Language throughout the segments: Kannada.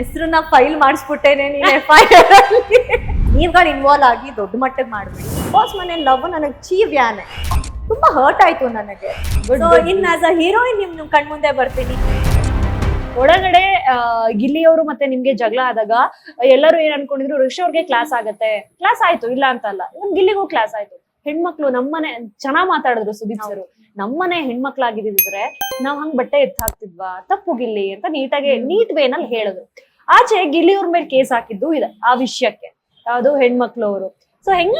ಹೆಸರನ್ನ ಫೈಲ್ ಮಾಡಿಸ್ಬಿಟ್ಟೇನೆ ನೀನ್ ಎಫ್ ಐ ಆರ್ ನೀವುಗಳು ಇನ್ವಾಲ್ವ್ ಆಗಿ ದೊಡ್ಡ ಮಟ್ಟಕ್ಕೆ ಮಾಡ್ಬಿಡಿ. ಬಾಸ್ ಮನೆ ಲವ್ ನನಗೆ ಚೀವ್ ಯಾನೆ ತುಂಬಾ ಹರ್ಟ್ ಆಯ್ತು ನನಗೆ. ಇನ್ ಆಸ್ ಅ ಹೀರೋಯಿನ್ ನಿಮ್ ನಿಮ್ ಕಣ್ಮುಂದೆ ಬರ್ತೀನಿ. ಒಳಗಡೆ ಗಿಲ್ಲಿಯವರು ಮತ್ತೆ ನಿಮ್ಗೆ ಜಗಳ ಆದಾಗ ಎಲ್ಲರೂ ಏನ್ ಅನ್ಕೊಂಡಿದ್ರು ಋಷಿ ಅವ್ರಿಗೆ ಕ್ಲಾಸ್ ಆಗತ್ತೆ. ಕ್ಲಾಸ್ ಆಯ್ತು, ಇಲ್ಲ ಅಂತ ಅಲ್ಲ ಇವನ್ ಗಿಲ್ಲಿಗೂ ಕ್ಲಾಸ್ ಆಯ್ತು. ಹೆಣ್ಮಕ್ಳು ನಮ್ಮನೆ ಚೆನ್ನಾಗ್ ಮಾತಾಡಿದ್ರು ಸುದೀಪ್ ಸರ್. ನಮ್ಮನೆ ಹೆಣ್ಮಕ್ಳಾಗಿದ್ರೆ ನಾವ್ ಹಂಗ್ ಬಟ್ಟೆ ಎತ್ತ ಹಾಕ್ತಿದ್ವಾ? ತಪ್ಪು ಗಿಲ್ಲಿ ಅಂತ ನೀಟಾಗಿ ನೀಟ್ ವೇನಲ್ಲಿ ಹೇಳಿದ್ರು ಆಚೆ ಗಿಲ್ಲಿಯವ್ರ ಮೇಲೆ ಕೇಸ್ ಹಾಕಿದ್ದು ಇದೆ ಆ ವಿಷಯಕ್ಕೆ. ಯಾವ್ದು ಹೆಣ್ಮಕ್ಳು ಅವರು. ಸೊ ಹೆಂಗ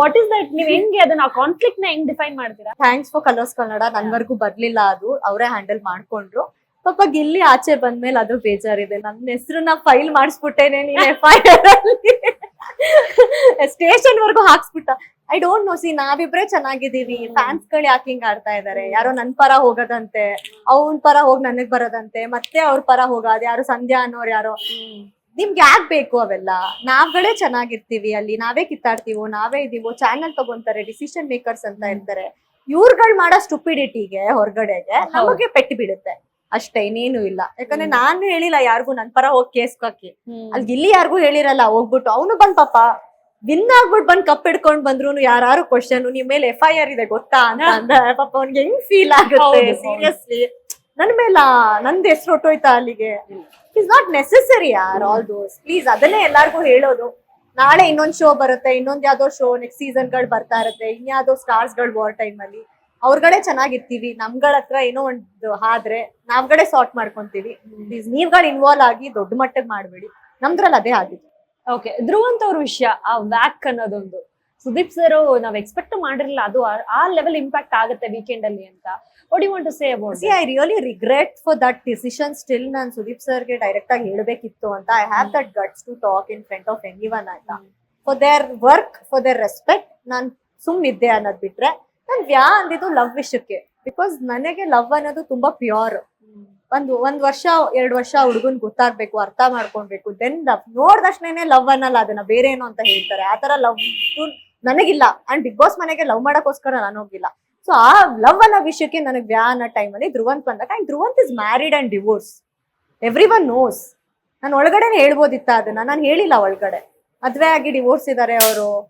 ವಾಟ್ ಇಸ್ ದಟ್ ನೀವ್ ಹೆಂಗೆ ಅದನ್ನ ಕಾನ್ಫ್ಲಿಕ್ಟ್ನ ಹೆಂಗ್ ಡಿಫೈನ್ ಮಾಡ್ತೀರಾ? Thanks for Colors Kannada. ನನ್ವರ್ಗೂ ಬರ್ಲಿಲ್ಲ ಅದು. ಅವರೇ ಹ್ಯಾಂಡಲ್ ಮಾಡ್ಕೊಂಡ್ರು. ಪಾಪ ಗಿಲ್ಲಿ ಆಚೆ ಬಂದ್ಮೇಲೆ ಅದು ಬೇಜಾರಿದೆ. ನನ್ನ ಹೆಸರನ್ನ ಫೈಲ್ ಮಾಡಿಸ್ಬಿಟ್ಟೇನೆ ನೀನ್ ಎಫ್ ಐ ಆರ್ ಸ್ಟೇಷನ್ ವರ್ಗೂ ಹಾಕ್ಸ್ಬಿಟ್ಟ. ಐ ಡೋಂಟ್ ನೋ ಸಿ ನಾವಿಬ್ರೆ ಚೆನ್ನಾಗಿದ್ದೀವಿ. ಫ್ಯಾನ್ಸ್ಗಳು ಯಾಕೆ ಹಿಂಗ್ ಆಡ್ತಾ ಇದಾರೆ? ಯಾರೋ ನನ್ ಪರ ಹೋಗೋದಂತೆ ಅವನ್ ಪರ ಹೋಗ್ ನನಗ್ ಬರೋದಂತೆ ಮತ್ತೆ ಅವ್ರ ಪರ ಹೋಗೋದು ಯಾರು ಸಂಧ್ಯಾ ಅನ್ನೋರು ಯಾರೋ. ನಿಮ್ಗೆ ಯಾಕೆ ಬೇಕು ಅವೆಲ್ಲ? ನಾವ್ಗಳೇ ಚೆನ್ನಾಗಿರ್ತೀವಿ ಅಲ್ಲಿ ನಾವೇ ಕಿತ್ತಾಡ್ತೀವೋ ನಾವೇ ಇದೀವೋ ಚಾನೆಲ್ ತಗೊಂತಾರೆ ಡಿಸಿಷನ್ ಮೇಕರ್ಸ್ ಅಂತ ಇರ್ತಾರೆ. ಇವ್ರುಗಳ್ ಮಾಡೋ ಸ್ಟುಪಿಡಿಟಿಗೆ ಹೊರಗಡೆಗೆ ನಮಗೆ ಪೆಟ್ಟು ಬಿಡುತ್ತೆ. ಅಷ್ಟೇ ಇನ್ನೇನು ಇಲ್ಲ. ಯಾಕಂದ್ರೆ ನಾನು ಹೇಳಿಲ್ಲ ಯಾರಿಗೂ ನನ್ ಪರ ಹೋಗಿ ಕೇಸ್ ಹಾಕಿ. ಅಲ್ಲಿ ಇಲ್ಲಿ ಯಾರಿಗೂ ಹೇಳಿರಲ್ಲ ಹೋಗ್ಬಿಟ್ಟು. ಅವನು ಬಂದ್ ಪಾಪ ವಿನ್ ಆಗ್ಬಿಟ್ಟು ಬಂದ್ ಕಪ್ ಹಿಡ್ಕೊಂಡ್ ಬಂದ್ರು ಯಾರು ಕ್ವಶನ್ ನಿಮ್ ಮೇಲೆ ಎಫ್ ಐ ಆರ್ ಇದೆ ಗೊತ್ತಾ ಅಂತ ಅಂದ ಪಾಪ ಅವ್ನ್ ಹೆಂಗ್ ಫೀಲ್ ಆಗುತ್ತೆ. ಸೀರಿಯಸ್ಲಿ ನನ್ ಮೇಲ ನಂದ್ ಎಷ್ಟು ಹೊಟ್ಟೋಯ್ತಾ ಅಲ್ಲಿಗೆ? ಇಸ್ ನಾಟ್ ನೆಸೆಸರಿ ಯಾರ್ ಆಲ್ ದೋಸ್ ಪ್ಲೀಸ್ ಅದನ್ನೇ ಎಲ್ಲಾರ್ಗು ಹೇಳೋದು. ನಾಳೆ ಇನ್ನೊಂದ್ ಶೋ ಬರುತ್ತೆ ಇನ್ನೊಂದ್ ಯಾವ್ದೋ ಶೋ ನೆಕ್ಸ್ಟ್ ಸೀಸನ್ಗಳು ಬರ್ತಾ ಇರುತ್ತೆ ಇನ್ಯಾವ್ದೋ ಸ್ಟಾರ್ಸ್ಗಳು ವಾರ್ ಟೈಮ್ ಅಲ್ಲಿ. ಅವ್ರಗಡೆ ಚೆನ್ನಾಗಿರ್ತೀವಿ ನಮ್ಗಳ ಹತ್ರ ಏನೋ ಒಂದು ಆದ್ರೆ ನಾವ್ಗಡೆ ಸಾರ್ಟ್ ಮಾಡ್ಕೊಂತೀವಿ. ಪ್ಲೀಸ್ ನೀವ್ಗಳು ಇನ್ವಾಲ್ವ್ ಆಗಿ ದೊಡ್ಡ ಮಟ್ಟಕ್ಕೆ ಮಾಡ್ಬೇಡಿ. ನಮ್ದ್ರಲ್ಲಿ ಅದೇ ಆಗಿತ್ತು. ಓಕೆ ಧ್ರುವಂತ ಅವ್ರ ವಿಷಯ ಆ ವ್ಯಾಕ್ ಅನ್ನೋದೊಂದು. ಸುದೀಪ್ ಸರ್ ನಾವ್ ಎಕ್ಸ್ಪೆಕ್ಟ್ ಮಾಡಿರಲಿಲ್ಲ ಅದು ಆ- ಲೆವೆಲ್ ಇಂಪ್ಯಾಕ್ಟ್ ಆಗುತ್ತೆ ವೀಕೆಂಡ್ ಅಲ್ಲಿ ಅಂತ. What you want to say about see I really regret for that decision still ನಾನು ಸುದೀಪ್ ಸರ್ಗೆ ಡೈರೆಕ್ಟ್ ಆಗಿ ಹೇಳಬೇಕಿತ್ತು ಅಂತ. I have that guts to talk in front of anyone ಆಯ್ತಾ for their work for their respect ನಾನು ಸುಮ್ಮನಿದ್ದೆ ಅನ್ನೋದ್ ಬಿಟ್ರೆ ನಾನು ವ್ಯಾ ಅಂದಿದ್ದು ಲವ್ ವಿಷಯಕ್ಕೆ. ಬಿಕಾಸ್ ನನಗೆ ಲವ್ ಅನ್ನೋದು ತುಂಬಾ ಪ್ಯೂರ್ ಒಂದು, ಒಂದ್ ವರ್ಷ, ಎರಡ್ ವರ್ಷ ಹುಡುಗನ್ ಗೊತ್ತಾಗ್ಬೇಕು, ಅರ್ಥ ಮಾಡ್ಕೊಳ್ಬೇಕು. ದೆನ್ ಲವ್ ಲವ್ ಅನ್ನಲ್ಲ, ಅದನ್ನ ಬೇರೆ ಏನು ಅಂತ ಹೇಳ್ತಾರೆ. ಆತರ ಲವ್ ನನಗಿಲ್ಲ. ಅಂಡ್ ಬಿಗ್ ಬಾಸ್ ಮನೆಗೆ ಲವ್ ಮಾಡಕ್ಕೋಸ್ಕರ ನಾನು ಹೋಗಿಲ್ಲ. ಸೊ ಆ ಲವ್ ಅನ್ನೋ ವಿಷಯಕ್ಕೆ ನನಗೆ ವ್ಯಾ ಅನ್ನೋ ಟೈಮಲ್ಲಿ ಧ್ರುವಂತ್ ಬಂದಾಗ and Dhruvanth is married and divorce everyone knows ನಾನು ಒಳಗಡೆನೆ ಹೇಳ್ಬೋದಿತ್ತ ಅದನ್ನ. ನಾನು ಹೇಳಿಲ್ಲ ಒಳಗಡೆ. ಮದ್ವೆ ಆಗಿ ಡಿವೋರ್ಸ್ ಇದ್ದಾರೆ ಅವರು.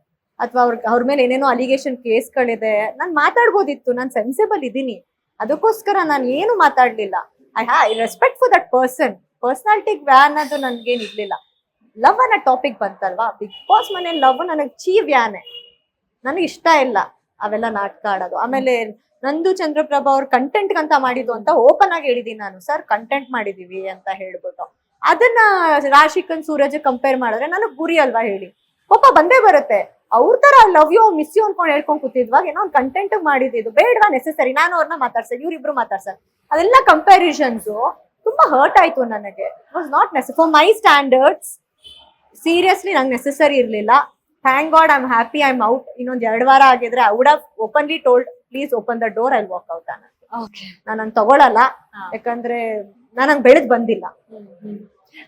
ಅಥವಾ ಅವ್ರ ಅವ್ರ ಮೇಲೆ ಏನೇನೋ ಅಲಿಗೇಷನ್ ಕೇಸ್ಗಳಿದೆ ನಾನು ಮಾತಾಡ್ಬೋದಿತ್ತು. ನಾನು ಸೆನ್ಸಿಬಲ್ ಇದ್ದೀನಿ. ಅದಕ್ಕೋಸ್ಕರ ನಾನು ಏನು ಮಾತಾಡ್ಲಿಲ್ಲ. I have respect for that person ಪರ್ಸನಾಲಿಟಿಗೆ ವ್ಯಾ ಅನ್ನೋದು ನನ್ಗೇನ್ ಇರ್ಲಿಲ್ಲ. ಲವ್ ಅನ್ನೋ ಟಾಪಿಕ್ ಬಂತಲ್ವಾ? ಬಿಗ್ ಬಾಸ್ ಮನೆ ಲವ್ ನನಗೆ ಚೀ ವ್ಯಾನೆ. ನನಗೆ ಇಷ್ಟ ಇಲ್ಲ ಅವೆಲ್ಲ ನಾಟಕ ಆಡೋದು. ಆಮೇಲೆ ನಂದು ಚಂದ್ರಪ್ರಭಾ ಅವ್ರ ಕಂಟೆಂಟ್ ಅಂತ ಮಾಡಿದ್ದು ಅಂತ ಓಪನ್ ಆಗಿ ಹೇಳಿದೀನಿ ನಾನು. ಸರ್ ಕಂಟೆಂಟ್ ಮಾಡಿದೀವಿ ಅಂತ ಹೇಳ್ಬಿಟ್ಟು. ಅದನ್ನ ರಾಶಿಕನ್ ಸೂರಜ್ ಕಂಪೇರ್ ಮಾಡಿದ್ರೆ ನನಗೆ ಗುರಿ ಅಲ್ವಾ ಹೇಳಿ. ಕೋಪ ಬಂದೇ ಬರುತ್ತೆ. ಅವ್ರ ತರ ಲವ್ ಯು ಮಿಸ್ ಯು ಅನ್ಕೊಂಡು ಹೇಳ್ಕೊಂಡ್ ಕೂತಿದ್ವಾಗ ಏನೋ ಒಂದು ಕಂಟೆಂಟ್ ಮಾಡಿದ್ದು ಬೇಡವಾ ನೆಸೆಸರಿ ನಾನು ಅವ್ರನ್ನ ಮಾತಾಡ್ಸರ್ ಇವ್ರಿಬ್ರು ಮಾತಾಡ್ಸರ್ ಅದೆಲ್ಲ ಕಂಪ್ಯಾರಿಸನ್ಸ್ ತುಂಬಾ ಹರ್ಟ್ ಆಯ್ತು ನನಗೆ. Was not necessary for my standards seriously ನಂಗೆ ನೆಸೆಸರಿ ಇರ್ಲಿಲ್ಲ. Thank God I am happy I am out ಇನ್ನೊಂದ್ ಎರಡು ವಾರ ಆಗಿದ್ರೆ I would have openly told please open the door I walk out ಅನ್ನ ಓಕೆ ನಾನು ತಗೊಳಲ್ಲ. ಹಾ. ಯಾಕಂದ್ರೆ ನಾನು ಬೆಳೆದ್ ಬಂದಿಲ್ಲ.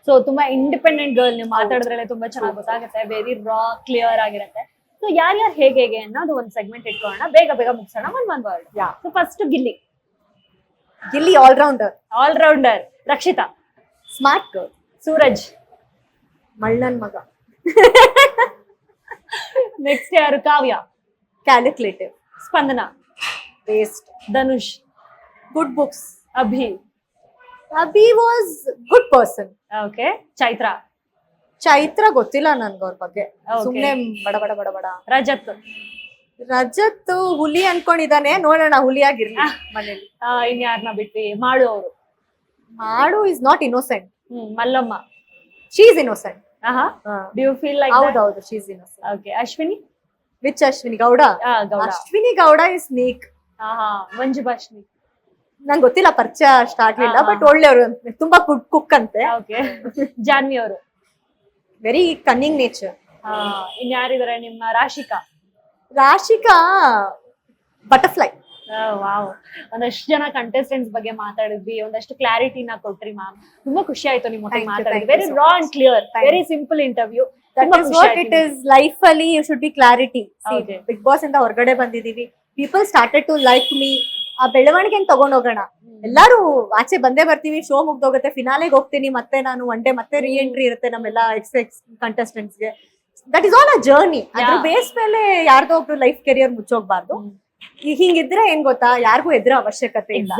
ಸೊ ತುಂಬಾ ಇಂಡಿಪೆಂಡೆಂಟ್ ಗರ್ಲ್ ನೀವು ಮಾತಾಡಿದ್ರಲ್ಲೇ ತುಂಬಾ ಚೆನ್ನಾಗಿ ಗೊತ್ತಾಗುತ್ತೆ. ವೆರಿ ರಾ ಕ್ಲಿಯರ್ ಆಗಿರುತ್ತೆ. ಸೊ ಯಾರ್ಯಾರು ಹೇಗೆ ಹೇಗೆ ಅನ್ನೋದು ಒಂದು ಸೆಗ್ಮೆಂಟ್ ಇಟ್ಕೊಳ್ಳೋಣ. ಬೇಗ ಬೇಗ ಮುಗಿಸೋಣ. ಒಂದ್ ಒಂದ್ word yeah so first Gilli. Gilli allrounder allrounder Rakshitha. Smart girl Suraj. ಮಳ್ಳನ್ ಮಗ. ನೆಕ್ಸ್ಟ್ ಯಾರು? Kavya. Calculative Spandana. Waste Dhanush. Good books Abhi. Abhi was good person okay Chaitra. Chaitra ಗೊತ್ತಿಲ್ಲ ನನ್ಗೆ ಅವ್ರ ಬಗ್ಗೆ. ಸುಮ್ನೆ ಬಡ ಬಡ ಬಡ ಬಡ. ರಜತ್. ರಜತ್ ಹುಲಿ ಅನ್ಕೊಂಡಿದಾನೆ ನೋಡೋಣ ಹುಲಿಯಾಗಿರ್ಲಿ ಮನೇಲಿ. ಆ, ಇನ್ಯಾರ್ನ ಬಿಟ್ವಿ? ಮಾಡು ಅವರು. ಮಾಡು is not innocent Mallamma. She's innocent ಆಹಾ. ಡು ಯು ಫೀಲ್ ಲೈಕ್ ಹೌದೌದು she's innocent okay Ashwini? Which Ashwini? Gowda? Ashwini Gowda is ನೀಕ್ ಆಹಾ ಮಂಜು ಭಾಷಿಣಿ ನಂಗೆ ಗೊತ್ತಿಲ್ಲ ಪರಿಚಯ ಸ್ಟಾರ್ಟ್ ಇಲ್ಲ. ಬಟ್ ಒಳ್ಳೆಯವರು ತುಂಬಾ ಕುಕ್ ಕುಕ್ ಅಂತೆ. ಜಾನ್ವಿ ಅವರು. ವೆರಿ ಕನ್ನಿಂಗ್ ನೇಚರ್ ಇನ್ಯಾರಿದ್ದಾರೆ ನಿಮ್ಮ ರಾಶಿಕಾ? Rashika butterfly wow. ಒಂದಷ್ಟು ಜನ ಕಂಟೆಸ್ಟೆಂಟ್ಸ್ ಬಗ್ಗೆ ಮಾತಾಡಿದ್ವಿ ಒಂದಷ್ಟು ಕ್ಲಾರಿಟಿನ ಕೊಟ್ರಿ ಮ್ಯಾಮ್ ತುಂಬಾ ಖುಷಿ ಆಯ್ತು ನಿಮ್ಮ you, ಮಾತಾಡಿದ್ವಿ very raw. And clear very simple interview it is life ಅಲ್ಲಿ you should be clarity. Big boss ಇಂದ ಹೊರಗಡೆ ಬಂದಿದೀವಿ. People started to like me ಆ ಬೆಳವಣಿಗೆ ತಗೊಂಡ್ ಹೋಗೋಣ. ಎಲ್ಲಾರು ಆಚೆ ಬಂದೇ ಬರ್ತೀವಿ ಶೋ ಮುಗ್ದೋಗುತ್ತೆ ಫಿನಾಲೆಗೆ ಹೋಗ್ತೀನಿ ಮತ್ತೆ ನಾನು ಒನ್ ಡೇ ಮತ್ತೆ ರೀ ಎಂಟ್ರಿ ಇರುತ್ತೆ ನಮ್ಮೆಲ್ಲ ex ex ಕಂಟೆಸ್ಟೆಂಟ್ಸ್ಗೆ that is all a journey ಅದ್ರ ಬೇಸ್ ಮೇಲೆ ಯಾರ್ದೋ ಒಬ್ರು ಲೈಫ್ ಕೆರಿಯರ್ ಮುಚ್ಚೋಗ್ಬಾರ್ದು. ಹಿಂಗಿದ್ರೆ ಏನ್ ಗೊತ್ತಾ ಯಾರಿಗೂ ಎದ್ರ ಅವಶ್ಯಕತೆ ಇಲ್ಲ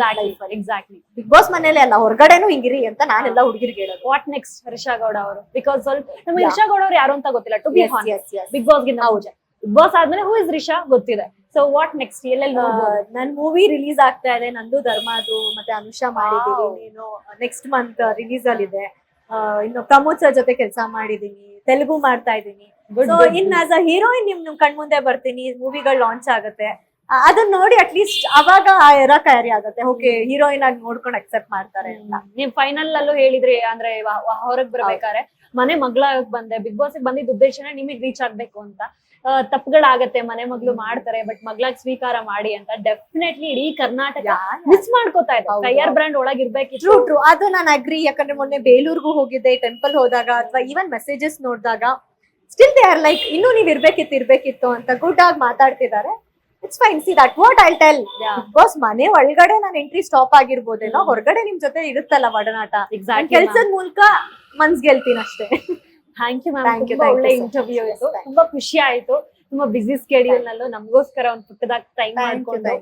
ಎಕ್ಸಾಕ್ಟ್ಲಿ ಬಿಗ್ ಬಾಸ್ ಮನೇಲೆ ಅಲ್ಲ ಹೊರಗಡೆನೂ ಹಿಂಗಿರಿ ಅಂತ ನಾನೆಲ್ಲ ಹುಡುಗಿರಿಗೆ ಹೇಳೋದು. ವಾಟ್ ನೆಕ್ಸ್ಟ್ ಹರ್ಷಾ ಗೌಡ ಅವರು? ಬಿಕಾಸ್ ಸ್ವಲ್ಪ ನಮ್ಗೆ ಹರ್ಷಾ ಗೌಡ ಅವ್ರು ಯಾರು ಅಂತ ಗೊತ್ತಿಲ್ಲ ಟು ಬಿ. ಬಿಗ್ ಬಾಸ್ ಮುಂಚೆ. ಬಿಗ್ ಬಾಸ್ ಆದ್ಮೇಲೆ ಹೂ ಇಸ್ ರಿಷಾ ಗೊತ್ತಿದೆ. ಸೊ ವಾಟ್ ನೆಕ್ಸ್ಟ್ ಎಲ್ಲೆಲ್ಲಿ ನೋಡ್ಬೋದು? ನನ್ ಮೂವಿ ರಿಲೀಸ್ ಆಗ್ತಾ ಇದೆ ನಂದು ಧರ್ಮದು ಮತ್ತೆ ಅನುಷಾ ಮಾಡಿದೀನಿ Wow. ನೀನು ನೆಕ್ಸ್ಟ್ ಮಂತ್ ರಿಲೀಸ್ ಅಲ್ಲಿ ಇದೆ. ಇನ್ನು ಪ್ರಮೋದ್ ಸರ್ ಜೊತೆ ಕೆಲಸ ಮಾಡಿದೀನಿ ತೆಲುಗು ಮಾಡ್ತಾ ಇದ್ದೀನಿ so in. As a heroine ನಿಮ್ ನಿಮ್ ಕಣ್ಮುಂದೆ ಬರ್ತೀನಿ ಮೂವಿಗಳು ಲಾಂಚ್ ಆಗುತ್ತೆ. ಅದನ್ನ ನೋಡಿ ಅಟ್ಲೀಸ್ಟ್ ಅವಾಗ ಆ ಎರ ಕ್ಯಾರಿ ಆಗುತ್ತೆ. ಓಕೆ ಹೀರೋಯಿನ್ ಆಗಿ ನೋಡ್ಕೊಂಡು ಅಕ್ಸೆಪ್ಟ್ ಮಾಡ್ತಾರೆ ಅಂತ. ನೀವ್ ಫೈನಲ್ ಅಲ್ಲೂ ಹೇಳಿದ್ರಿ ಅಂದ್ರೆ ಹೊರಗ್ ಬರ್ಬೇಕಾದ್ರೆ ಮನೆ ಮಗಳಾಗ್ ಬಂದೆ ಬಿಗ್ ಬಾಸ್ ಬಂದಿದ್ದ ಉದ್ದೇಶನೇ ನಿಮಗ್ ರೀಚ್ ಆಗ್ಬೇಕು ಅಂತ. ತಪ್ಪುಗಳಾಗತ್ತೆ ಮನೆ ಮಗಳು ಮಾಡ್ತಾರೆ ಬಟ್ ಮಗ್ಲಾಗ್ ಸ್ವೀಕಾರ ಮಾಡಿ ಅಂತ ಡೆಫಿನೆಟ್ಲಿ ಇಡೀ ಕರ್ನಾಟಕ ಮಿಸ್ ಮಾಡ್ಕೋತಾ ಇದೆ. ಕೈಯರ್. ಬ್ರ್ಯಾಂಡ್ ಒಳಗ್ ಇರ್ಬೇಕಿತ್ತು. ಟ್ರೂ ಟ್ರೂ ಅದು ನಾನು ಅಗ್ರಿ ಯಾಕಂದ್ರೆ ಮೊನ್ನೆ ಬೇಲೂರ್ಗೂ ಹೋಗಿದ್ದೆ ಟೆಂಪಲ್ ಹೋದಾಗ ಅಥವಾ ಈವನ್ ಮೆಸೇಜಸ್ ನೋಡಿದಾಗ ಸ್ಟಿಲ್ ದೇ ಆರ್ ಲೈಕ್ ಇನ್ನು ನೀವ್ ಇರ್ಬೇಕಿತ್ತು ಇರ್ಬೇಕಿತ್ತು ಅಂತ ಗುಡ್ ಆಗಿ ಮಾತಾಡ್ತಿದ್ದಾರೆ it's fine see that what I tell because ಮನೆ ಒಳಗಡೆ ನಾನು ಎಂಟ್ರಿ ಸ್ಟಾಪ್ ಆಗಿರ್ಬೋದೇನೋ ಹೊರಗಡೆ ನಿಮ್ ಜೊತೆ ಇರುತ್ತಲ್ಲ ಒಡನಾಟ. ಕೆಲ್ಸದ ಮೂಲಕ ಮನ್ಸ್ ಗೆಲ್ತೀನಿ ಅಷ್ಟೇ ಥ್ಯಾಂಕ್ ಯು ಮ್ಯಾಮ್ ತುಂಬಾ ಒಳ್ಳೆ. ಇಂಟರ್ವ್ಯೂ ಇತ್ತು ತುಂಬಾ ಖುಷಿ ಆಯ್ತು. ತುಂಬಾ ಬಿಸಿ ಸ್ಕೆಡ್ಯೂಲ್ ನಲ್ಲೂ ನಮಗೋಸ್ಕರ ಒಂದು ಪುಟ್ಟದಾಗ ಟೈಮ್ ಮಾಡ್ಕೊಂಡು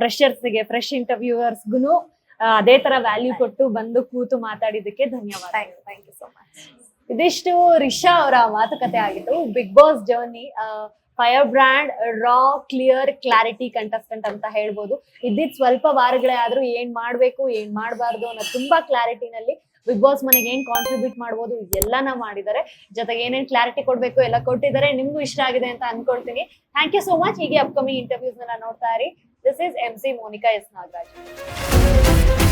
ಫ್ರೆಶರ್ಸ್ಗೆ ಫ್ರೆಶ್ ಇಂಟರ್ವ್ಯೂವರ್ಸ್ಗೂ ಅದೇ ತರ ವ್ಯಾಲ್ಯೂ ಕೊಟ್ಟು ಬಂದು ಕೂತು ಮಾತಾಡಿದಕ್ಕೆ ಧನ್ಯವಾದ ಥ್ಯಾಂಕ್ ಯು ಸೊ ಮಚ್ ಇದಿಷ್ಟು ರಿಷಾ ಅವರ ಮಾತುಕತೆ ಆಗಿತ್ತು big boss journey fire brand raw clear clarity contestant ಅಂತ ಹೇಳ್ಬೋದು. ಇದ್ದಿದ್ ಸ್ವಲ್ಪ ವಾರಗಳೇ ಆದ್ರೂ ಏನ್ ಮಾಡ್ಬೇಕು ಏನ್ ಮಾಡಬಾರ್ದು ಅನ್ನೋ ತುಂಬಾ ಕ್ಲಾರಿಟಿನಲ್ಲಿ ಬಿಗ್ ಬಾಸ್ ಮನೆಗೆ ಏನ್ ಕಾಂಟ್ರಿಬ್ಯೂಟ್ ಮಾಡ್ಬೋದು ಎಲ್ಲಾನ ಮಾಡಿದ್ದಾರೆ. ಜೊತೆಗೆ ಏನೇನ್ ಕ್ಲಾರಿಟಿ ಕೊಡ್ಬೇಕು, ಎಲ್ಲ ಕೊಟ್ಟಿದ್ದಾರೆ, ನಿಮ್ಗೂ ಇಷ್ಟ ಆಗಿದೆ ಅಂತ ಅನ್ಕೊಳ್ತೀನಿ. ಥ್ಯಾಂಕ್ ಯು ಸೋ ಮಚ್ ಹೀಗೆ ಅಪ್ಕಮಿಂಗ್ ಇಂಟರ್ವ್ಯೂಸ್ ನೋಡ್ತಾ ಇರಿ. This is M C Monika S Nagaraj